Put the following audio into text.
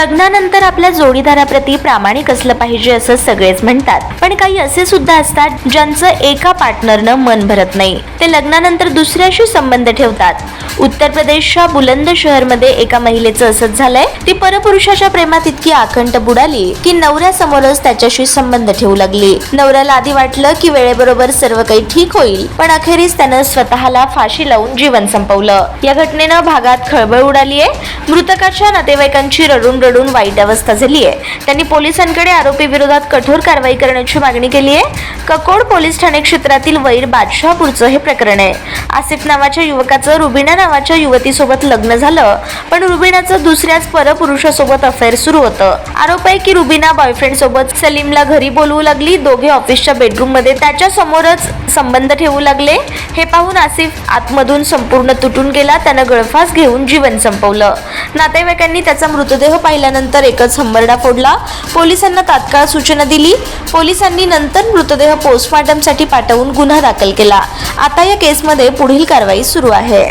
लग्नानंतर आपल्या जोडीदाराप्रती प्रामाणिक असलं पाहिजे असं सगळेच म्हणतात. पण काही असे सुद्धा असतात ज्यांचं एका पार्टनरनं मन भरत नाही. ते लग्नानंतर दुसऱ्याशी संबंध ठेवतात. उत्तर प्रदेशच्या बुलंद शहरमध्ये एका महिलेचं असंच झालंय. ती परपुरुषाच्या प्रेमात इतकी आखंड बुडाली की नवऱ्यासमोरच त्याच्याशी संबंध ठेवू लागली. नवऱ्याला आधी वाटलं की वेळेबरोबर सर्व काही ठीक होईल पण अखेरीस त्यानं स्वतःला फाशी लावून जीवन संपवलं. या घटनेनं भागात खळबळ उडाली आहे मृतकाच्या नातेवाईकांची रडून रडून वाईट अवस्था झाली आहे. त्यांनी पोलिसांकडे आरोपी विरोधात कठोर कारवाई करण्याची मागणी केली आहे. ककोड पोलीस ठाणे क्षेत्रातील वैर बादशहापूरचं हे प्रकरण आहे. आसिफ नावाच्या युवकाचं रुबिना नावाच्या युवतीसोबत लग्न झालं पण रुबिनाचं दुसऱ्याच परपुरुषासोबत अफेअर सुरू होतं. आरोप आहे की रुबिना बॉयफ्रेंड सोबत सलीमला घरी बोलवू लागली. दोघे ऑफिसच्या बेडरूममध्ये त्याच्या समोरच संबंध ठेवू लागले. हे पाहून आसिफ आतमधून संपूर्ण तुटून गेला. त्यानं गळफास घेऊन जीवन संपवलं. नातेवाईकांनी त्याचा मृतदेह पाहिल्यानंतर एकच हंबरडा फोडला. पोलिसांना तात्काळ सूचना दिली. पोलिसांनी नंतर मृतदेह पोस्टमॉर्टमसाठी पाठवून गुन्हा दाखल केला. आता या केसमध्ये पुढील कारवाई सुरू आहे.